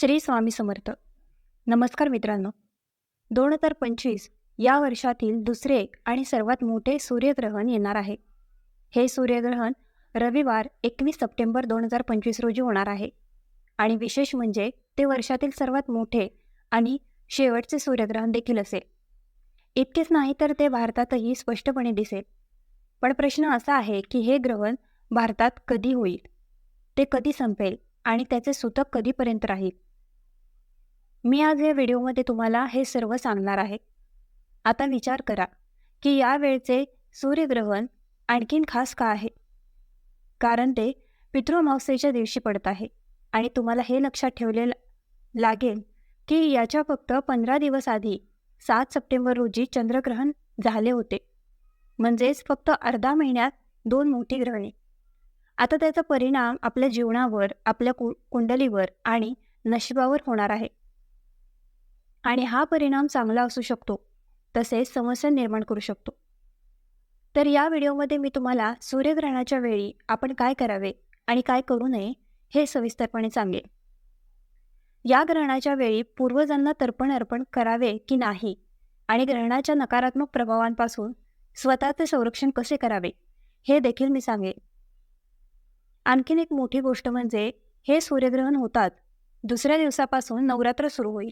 श्री स्वामी समर्थ. नमस्कार मित्रांनो. दोन हजार पंचवीस या वर्षातील दुसरे आणि सर्वात मोठे सूर्यग्रहण येणार आहे. हे सूर्यग्रहण रविवार एकवीस सप्टेंबर दोन हजार पंचवीस रोजी होणार आहे. आणि विशेष म्हणजे ते वर्षातील सर्वात मोठे आणि शेवटचे सूर्यग्रहण देखील असेल. इतकेच नाही तर ते भारतातही स्पष्टपणे दिसेल. पण प्रश्न असा आहे की हे ग्रहण भारतात कधी होईल? ते कधी संपेल आणि त्याचे सूतक कधीपर्यंत राहील? मी आज या व्हिडिओमध्ये तुम्हाला हे सर्व सांगणार आहे. आता विचार करा की या वेळचे सूर्यग्रहण आणखीन खास का आहे? कारण ते पितृमावसेच्या दिवशी पडत आहे आणि तुम्हाला हे लक्षात ठेवले लागेल की याच्या फक्त पंधरा दिवस आधी सात सप्टेंबर रोजी चंद्रग्रहण झाले होते. म्हणजेच फक्त अर्धा महिन्यात दोन मोठी ग्रहणे. आता त्याचा परिणाम आपल्या जीवनावर आपल्या कु कुंडलीवर आणि नशिबावर होणार आहे. आणि हा परिणाम चांगला असू शकतो. तसेच समस्या निर्माण करू शकतो. तर या व्हिडिओमध्ये मी तुम्हाला सूर्यग्रहणाच्या वेळी आपण काय करावे आणि काय करू नये हे सविस्तरपणे सांगेन या ग्रहणाच्या वेळी पूर्वजांना तर्पण अर्पण करावे की नाही आणि ग्रहणाच्या नकारात्मक प्रभावांपासून स्वतःचे संरक्षण कसे करावे हे देखील मी सांगेन आणखीन एक मोठी गोष्ट म्हणजे हे सूर्यग्रहण होतात. दुसऱ्या दिवसापासून नवरात्र सुरू होईल.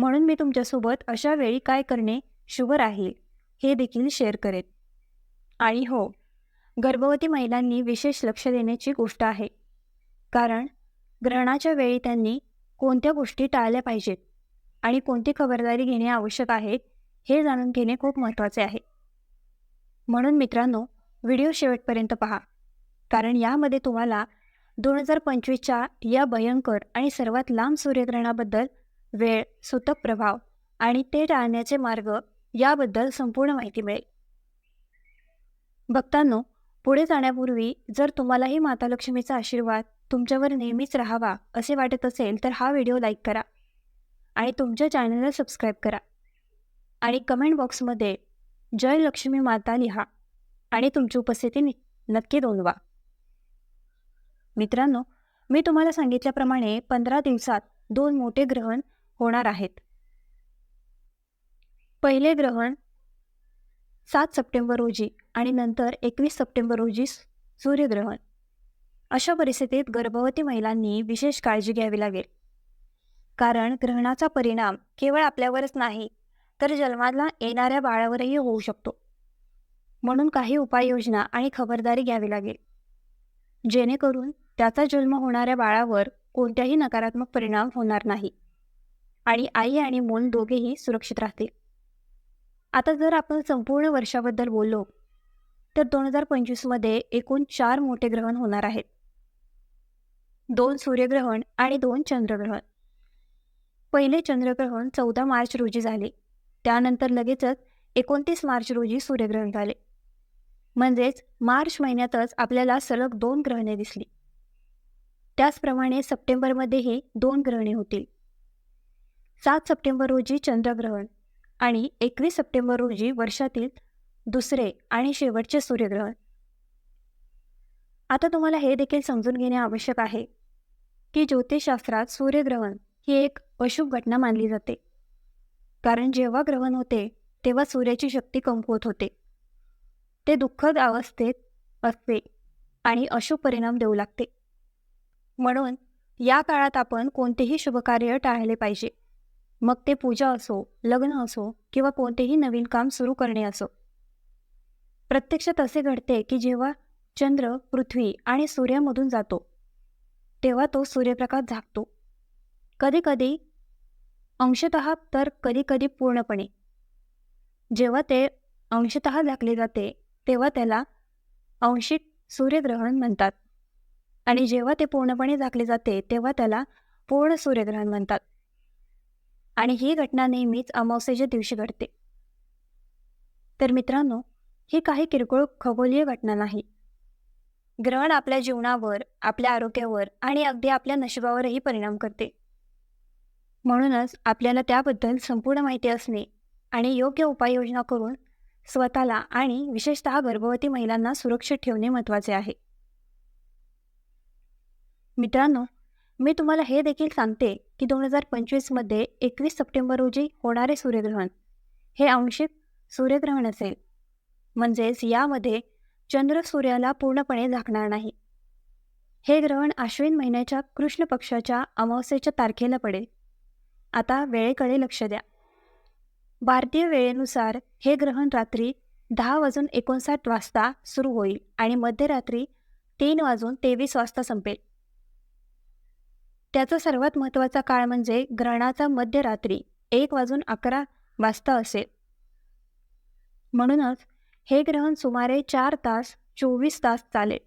म्हणून मी तुमच्यासोबत अशा वेळी काय करणे शुभ राहील हे देखील शेअर करेन. आणि हो गर्भवती महिलांनी विशेष लक्ष देण्याची गोष्ट आहे. कारण ग्रहणाच्या वेळी त्यांनी कोणत्या गोष्टी टाळल्या पाहिजेत आणि कोणती खबरदारी घेणे आवश्यक आहे हे जाणून घेणे खूप महत्त्वाचे आहे. म्हणून मित्रांनो व्हिडिओ शेवटपर्यंत पहा. कारण यामध्ये तुम्हाला दोन हजार पंचवीसच्या या भयंकर आणि सर्वात लांब सूर्यग्रहणाबद्दल वेळ सूतक प्रभाव आणि ते टाळण्याचे मार्ग याबद्दल संपूर्ण माहिती मिळेल. भक्तांनो पुढे जाण्यापूर्वी जर तुम्हालाही माता लक्ष्मीचा आशीर्वाद तुमच्यावर नेहमीच राहावा असे वाटत असेल तर हा व्हिडिओ लाईक करा आणि तुमच्या चॅनलला सबस्क्राईब करा आणि कमेंट बॉक्समध्ये जय लक्ष्मी माता लिहा आणि तुमची उपस्थिती नक्की नोंदवा. मित्रांनो मी तुम्हाला सांगितल्याप्रमाणे पंधरा दिवसात दोन मोठे ग्रहण होणार आहेत. पहिले ग्रहण सात सप्टेंबर रोजी आणि नंतर एकवीस सप्टेंबर रोजी सूर्यग्रहण. अशा परिस्थितीत गर्भवती महिलांनी विशेष काळजी घ्यावी लागेल. कारण ग्रहणाचा परिणाम केवळ आपल्यावरच नाही तर जन्माला येणाऱ्या बाळावरही होऊ शकतो. म्हणून काही उपाययोजना आणि खबरदारी घ्यावी लागेल. जेणेकरून त्याचा जन्म होणाऱ्या बाळावर कोणत्याही नकारात्मक परिणाम होणार नाही. आणि आई आणि मूल दोघेही सुरक्षित राहतील. आता जर आपण संपूर्ण वर्षाबद्दल बोललो तर दोन हजार पंचवीसमध्ये एकूण चार मोठे ग्रहण होणार आहेत. दोन सूर्यग्रहण आणि दोन चंद्रग्रहण. पहिले चंद्रग्रहण चौदा मार्च रोजी झाले. त्यानंतर लगेचच एकोणतीस मार्च रोजी सूर्यग्रहण झाले. म्हणजेच मार्च महिन्यातच आपल्याला सलग दोन ग्रहणे दिसली. त्याचप्रमाणे सप्टेंबरमध्येही दोन ग्रहणे होतील. सात सप्टेंबर रोजी चंद्रग्रहण आणि एकवीस सप्टेंबर रोजी वर्षातील दुसरे आणि शेवटचे सूर्यग्रहण. आता तुम्हाला हे देखील समजून घेणे आवश्यक आहे की ज्योतिषशास्त्रात सूर्यग्रहण ही एक अशुभ घटना मानली जाते. कारण जेव्हा ग्रहण होते तेव्हा सूर्याची शक्ती कमकुवत होते. ते दुःखद अवस्थेत असते आणि अशुभ परिणाम देऊ लागते. म्हणून या काळात आपण कोणतेही शुभकार्य टाळले पाहिजे. मग ते पूजा असो लग्न असो किंवा कोणतेही नवीन काम सुरू करणे असो. प्रत्यक्षात असे घडते की जेव्हा चंद्र पृथ्वी आणि सूर्यामधून जातो तेव्हा तो सूर्यप्रकाश झाकतो. कधीकधी अंशत तर कधीकधी पूर्णपणे. जेव्हा ते अंशत झाकले जाते तेव्हा त्याला अंशिक सूर्यग्रहण म्हणतात. आणि जेव्हा ते पूर्णपणे झाकले जाते तेव्हा त्याला पूर्ण सूर्यग्रहण म्हणतात. आणि ही घटना नेहमीच अमावस्येच्या दिवशी घडते. तर मित्रांनो ही काही किरकोळ खगोलीय घटना नाही. ग्रहण आपल्या जीवनावर आपल्या आरोग्यावर आणि अगदी आपल्या नशिबावरही परिणाम करते. म्हणूनच आपल्याला त्याबद्दल संपूर्ण माहिती असणे आणि योग्य उपाययोजना करून स्वतःला आणि विशेषतः गर्भवती महिलांना सुरक्षित ठेवणे महत्त्वाचे आहे. मित्रांनो मी तुम्हाला हे देखील सांगते की दोन हजार पंचवीसमध्ये एकवीस सप्टेंबर रोजी होणारे सूर्यग्रहण. हे आंशिक सूर्यग्रहण असेल. म्हणजेच यामध्ये चंद्र सूर्याला पूर्णपणे झाकणार नाही. हे ग्रहण आश्विन महिन्याच्या कृष्ण पक्षाच्या अमावस्येच्या तारखेला पडेल. आता वेळेकडे लक्ष द्या. भारतीय वेळेनुसार हे ग्रहण रात्री दहा वाजून एकोणसाठ वाजता सुरू होईल आणि मध्यरात्री तीन वाजून तेवीस वाजता संपेल. त्याचा सर्वात महत्त्वाचा काळ म्हणजे ग्रहणाचा मध्यरात्री एक वाजून अकरा वाजता असेल. म्हणूनच हे ग्रहण सुमारे चार तास चोवीस तास चालेल.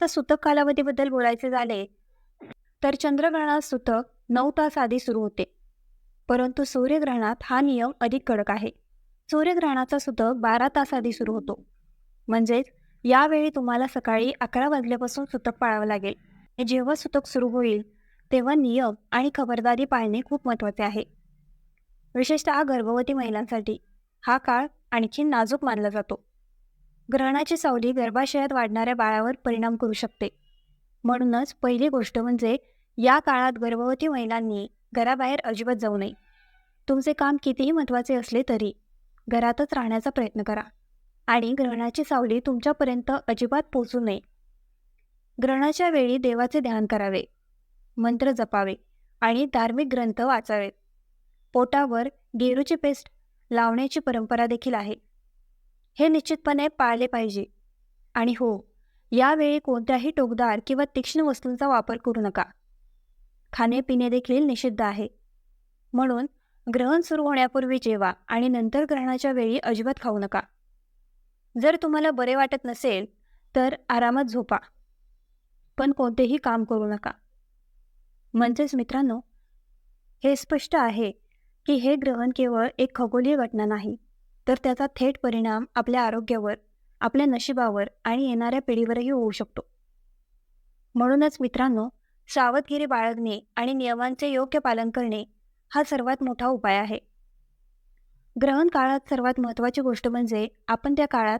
तर सुतक कालावधीबद्दल बोलायचे झाले तर चंद्रग्रहणात सुतक नऊ तास आधी सुरू होते. परंतु सूर्यग्रहणात हा नियम अधिक कडक आहे. सूर्यग्रहणाचा सुतक बारा तास आधी सुरू होतो. म्हणजेच यावेळी तुम्हाला सकाळी अकरा वाजल्यापासून सुतक पाळावं लागेल. जेव्हा सुतक सुरू होईल तेव्हा नियम आणि खबरदारी पाळणे खूप महत्त्वाचे आहे. विशेषतः गर्भवती महिलांसाठी. हा काळ आणखी नाजूक मानला जातो. ग्रहणाची सावली गर्भाशयात वाढणाऱ्या बाळावर परिणाम करू शकते. म्हणूनच पहिली गोष्ट म्हणजे या काळात गर्भवती महिलांनी घराबाहेर अजिबात जाऊ नये. तुमचे काम कितीही महत्त्वाचे असले तरी घरातच राहण्याचा प्रयत्न करा. आणि ग्रहणाची सावली तुमच्यापर्यंत अजिबात पोचू नये. ग्रहणाच्या वेळी देवाचे ध्यान करावे मंत्र जपावे आणि धार्मिक ग्रंथ वाचावेत. पोटावर गेरूची पेस्ट लावण्याची परंपरा देखील आहे. हे निश्चितपणे पाळले पाहिजे. आणि हो यावेळी कोणत्याही टोकदार किंवा तीक्ष्ण वस्तूंचा वापर करू नका. खाणेपिणे देखील निषिद्ध आहे. म्हणून ग्रहण सुरू होण्यापूर्वी जेवा आणि नंतर ग्रहणाच्या वेळी अजिबात खाऊ नका. जर तुम्हाला बरे वाटत नसेल तर आरामात झोपा. पण कोणतेही काम करू नका. म्हणजेच मित्रांनो हे स्पष्ट आहे की हे ग्रहण केवळ एक खगोलीय घटना नाही तर त्याचा थेट परिणाम आपल्या आरोग्यावर आपल्या नशिबावर आणि येणाऱ्या पिढीवरही होऊ शकतो. म्हणूनच मित्रांनो सावधगिरी बाळगणे आणि नियमांचे योग्य पालन करणे हा सर्वात मोठा उपाय आहे. ग्रहण काळात सर्वात महत्त्वाची गोष्ट म्हणजे आपण त्या काळात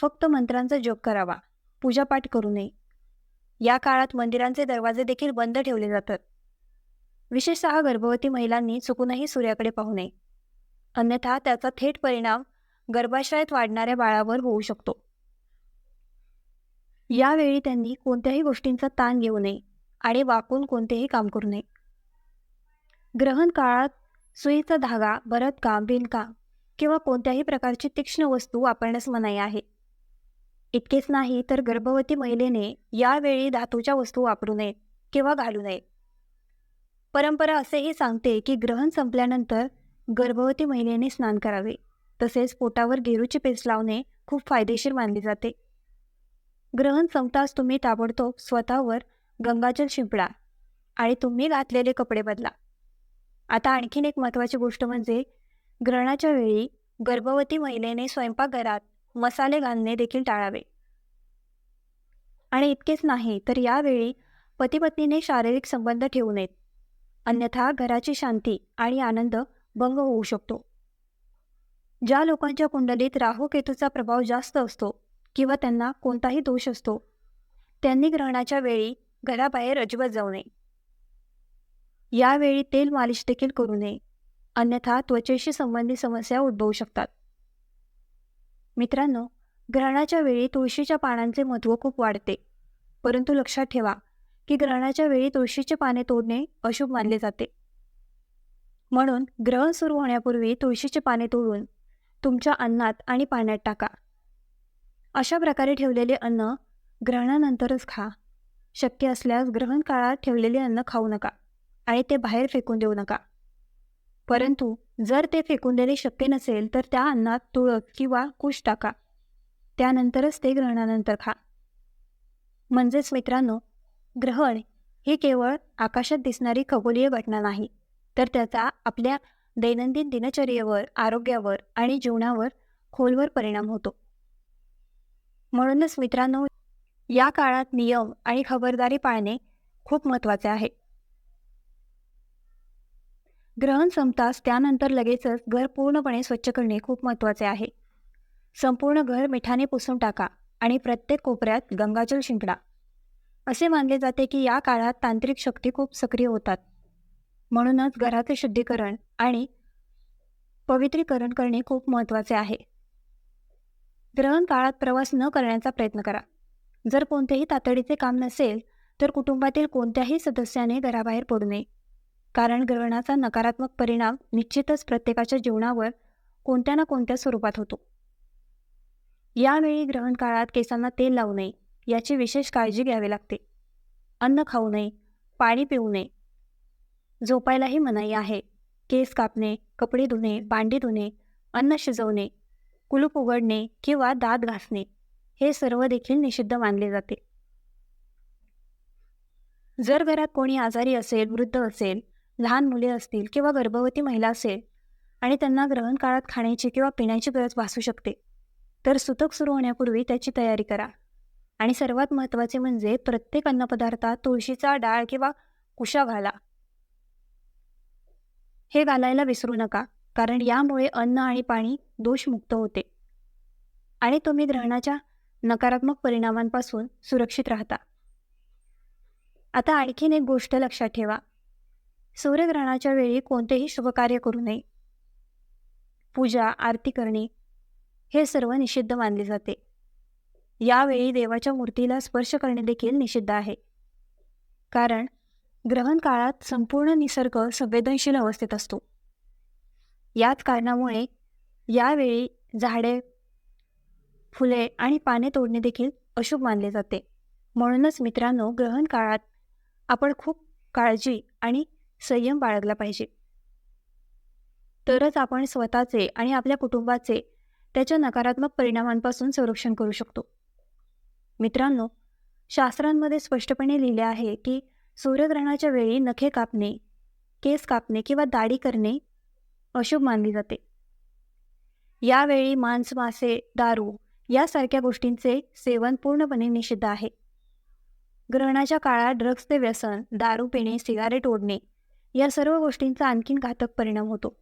फक्त मंत्रांचा जप करावा पूजापाठ करू नये. या काळात मंदिरांचे दरवाजे देखील बंद ठेवले जातात. विशेषतः गर्भवती महिलांनी चुकूनही सूर्याकडे पाहू नये. अन्यथा त्याचा थेट परिणाम गर्भाशयात वाढणाऱ्या बाळावर होऊ शकतो. यावेळी त्यांनी कोणत्याही गोष्टींचा ताण घेऊ नये आणि वाकून कोणतेही काम करू नये. ग्रहण काळात सुईचा धागा भरतकाम विणकाम किंवा कोणत्याही प्रकारची तीक्ष्ण वस्तू वापरण्यास मनाई आहे. इतकेच नाही तर गर्भवती महिलेने यावेळी धातूच्या वस्तू वापरू नये किंवा घालू नये. परंपरा असेही सांगते की ग्रहण संपल्यानंतर गर्भवती महिलेने स्नान करावे. तसेच पोटावर गेरूची पेस्ट लावणे खूप फायदेशीर मानले जाते. ग्रहण संपताच तुम्ही ताबडतोब स्वतःवर गंगाजल शिंपडा आणि तुम्ही घातलेले कपडे बदला. आता आणखीन एक महत्त्वाची गोष्ट म्हणजे ग्रहणाच्या वेळी गर्भवती महिलेने स्वयंपाकघरात मसाले घालणे देखील टाळावे. आणि इतकेच नाही तर यावेळी पतीपत्नीने शारीरिक संबंध ठेवू नयेत. अन्यथा घराची शांती आणि आनंद भंग होऊ शकतो. ज्या लोकांच्या कुंडलीत राहू केतूचा प्रभाव जास्त असतो किंवा त्यांना कोणताही दोष असतो त्यांनी ग्रहणाच्या वेळी घराबाहेर अजिबात जाऊ नये. यावेळी तेल मालिश देखील करू नये. अन्यथा त्वचेशी संबंधित समस्या उद्भवू शकतात. मित्रांनो ग्रहणाच्या वेळी तुळशीच्या पानांचे महत्त्व खूप वाढते. परंतु लक्षात ठेवा की ग्रहणाच्या वेळी तुळशीचे पाने तोडणे अशुभ मानले जाते. म्हणून ग्रहण सुरू होण्यापूर्वी तुळशीचे पाने तोडून तुमच्या अन्नात आणि पाण्यात टाका. अशा प्रकारे ठेवलेले अन्न ग्रहणानंतरच खा. शक्य असल्यास ग्रहण काळात ठेवलेले अन्न खाऊ नका. आणि ते बाहेर फेकून देऊ नका. परंतु जर ते फेकून देणे शक्य नसेल तर त्या अन्नात तुळस किंवा कुश टाका. त्यानंतरच ते ग्रहणानंतर खा. म्हणजेच मित्रांनो ग्रहण ही केवळ आकाशात दिसणारी खगोलीय घटना नाही तर त्याचा आपल्या दैनंदिन दिनचर्येवर आरोग्यावर आणि जीवनावर खोलवर परिणाम होतो. म्हणूनच मित्रांनो या काळात नियम आणि खबरदारी पाळणे खूप महत्त्वाचे आहे. ग्रहण संपताच त्यानंतर लगेचच घर पूर्णपणे स्वच्छ करणे खूप महत्त्वाचे आहे. संपूर्ण घर मिठाने पुसून टाका आणि प्रत्येक कोपऱ्यात गंगाजल शिंपडा. असे मानले जाते की या काळात तांत्रिक शक्ती खूप सक्रिय होतात. म्हणूनच घराचे शुद्धीकरण आणि पवित्रीकरण करणे खूप महत्त्वाचे आहे. ग्रहण काळात प्रवास न करण्याचा प्रयत्न करा. जर कोणतेही तातडीचे काम नसेल तर कुटुंबातील कोणत्याही सदस्याने घराबाहेर पडू नये. कारण ग्रहणाचा नकारात्मक परिणाम निश्चितच प्रत्येकाच्या जीवनावर कोणत्या ना कोणत्या स्वरूपात होतो. यावेळी ग्रहण काळात केसांना तेल लावू नये याची विशेष काळजी घ्यावी लागते. अन्न खाऊ नये पाणी पिऊ नये. झोपायलाही मनाई आहे. केस कापणे कपडे धुणे भांडी धुणे अन्न शिजवणे कुलूप उघडणे किंवा दात घासणे हे सर्व देखील निषिद्ध मानले जाते. जर घरात कोणी आजारी असेल वृद्ध असेल लहान मुले असतील किंवा गर्भवती महिला असेल आणि त्यांना ग्रहण काळात खाण्याची किंवा पिण्याची गरज भासू शकते तर सुतक सुरू होण्यापूर्वी त्याची तयारी करा. आणि सर्वात महत्त्वाचे म्हणजे प्रत्येक अन्नपदार्थात तुळशीचा डाळ किंवा कुशा घाला. हे घालायला विसरू नका कारण यामुळे अन्न आणि पाणी दोषमुक्त होते. आणि तुम्ही ग्रहणाच्या नकारात्मक परिणामांपासून सुरक्षित राहता. आता आणखीन एक गोष्ट लक्षात ठेवा. सूर्यग्रहणाच्या वेळी कोणतेही शुभकार्य करू नये. पूजा आरती करणे हे सर्व निषिद्ध मानले जाते. यावेळी देवाच्या मूर्तीला स्पर्श करणे देखील निषिद्ध आहे. कारण ग्रहण काळात संपूर्ण निसर्ग संवेदनशील अवस्थेत असतो. याच कारणामुळे यावेळी झाडे फुले आणि पाने तोडणे देखील अशुभ मानले जाते. म्हणूनच मित्रांनो ग्रहण काळात आपण खूप काळजी आणि संयम बाळगला पाहिजे. तरच आपण स्वतःचे आणि आपल्या कुटुंबाचे त्याच्या नकारात्मक परिणामांपासून संरक्षण करू शकतो. मित्रांनो शास्त्रांमध्ये स्पष्टपणे लिहिले आहे की सूर्यग्रहणाच्या वेळी नखे कापणे केस कापणे किंवा दाढी करणे अशुभ मानली जाते. यावेळी मांस मासे दारू यासारख्या गोष्टींचे सेवन पूर्णपणे निषिद्ध आहे. ग्रहणाच्या काळात ड्रग्सचे व्यसन दारू पिणे सिगारेट ओढणे या सर्व गोष्टींचा आणखीन घातक परिणाम होतो.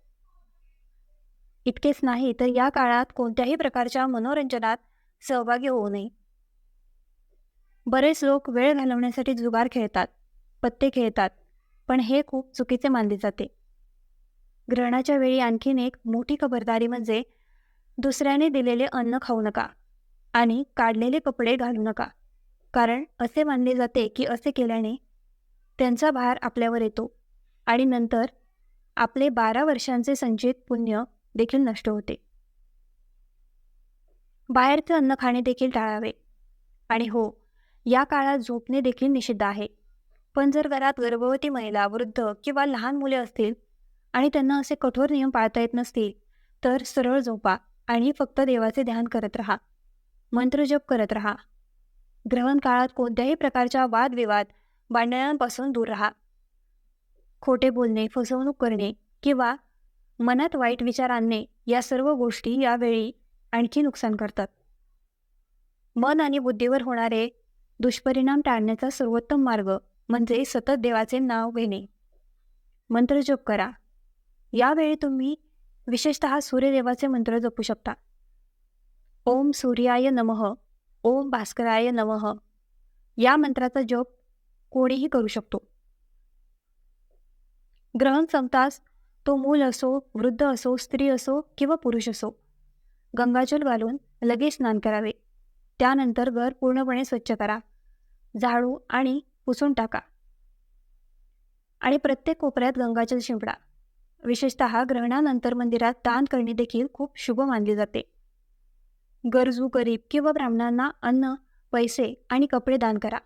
इतकेच नाही तर या काळात कोणत्याही प्रकारच्या मनोरंजनात सहभागी होऊ नये. बरेच लोक वेळ घालवण्यासाठी जुगार खेळतात पत्ते खेळतात पण हे खूप चुकीचे मानले जाते. ग्रहणाच्या वेळी आणखीन एक मोठी खबरदारी म्हणजे दुसऱ्याने दिलेले अन्न खाऊ नका आणि काढलेले कपडे घालू नका. कारण असे मानले जाते की असे केल्याने त्यांचा भार आपल्यावर येतो. आणि नंतर आपले बारा वर्षांचे संचित पुण्य देखील नष्ट होते. बाहेरचे अन्न खाणे देखील टाळावे. आणि हो या काळात झोपणे देखील निषिद्ध आहे. पण जर घरात गर्भवती महिला वृद्ध किंवा लहान मुले असतील आणि त्यांना असे कठोर नियम पाळता येत नसतील तर सरळ झोपा आणि फक्त देवाचे ध्यान करत राहा. मंत्रजप करत राहा. ग्रहण काळात कोणत्याही प्रकारच्या वादविवाद भांडणांपासून दूर राहा. खोटे बोलणे फसवणूक करणे किंवा मनात वाईट विचार आणणे या सर्व गोष्टी यावेळी आणखी नुकसान करतात. मन आणि बुद्धीवर होणारे दुष्परिणाम टाळण्याचा सर्वोत्तम मार्ग म्हणजे सतत देवाचे नाव घेणे. मंत्रजप करा. यावेळी तुम्ही विशेषतः सूर्यदेवाचे मंत्र जपू शकता. ओम सूर्याय नमः ओम भास्कराय नमः. या मंत्राचा जप कोणीही करू शकतो. ग्रहण संपताच तो मूल असो वृद्ध असो स्त्री असो किंवा पुरुष असो. गंगाजल घालून लगेच स्नान करावे. त्यानंतर घर पूर्णपणे स्वच्छ करा. झाडू आणि पुसून टाका. आणि प्रत्येक कोपऱ्यात गंगाजल शिंपडा. विशेषतः ग्रहणानंतर मंदिरात दान करणे देखील खूप शुभ मानले जाते. गरजू गरीब किंवा ब्राह्मणांना अन्न पैसे आणि कपडे दान करा.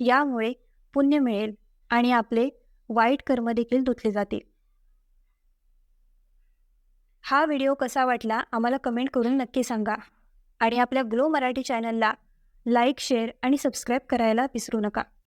यामुळे पुण्य मिळेल आणि आपले वाईट कर्म देखील धुतले जातील हा व्हिडिओ कसा वाटला आम्हाला कमेंट करून नक्की सांगा. आणि आपल्या ग्लो मराठी चॅनलला लाईक शेअर आणि सबस्क्राईब करायला विसरू नका.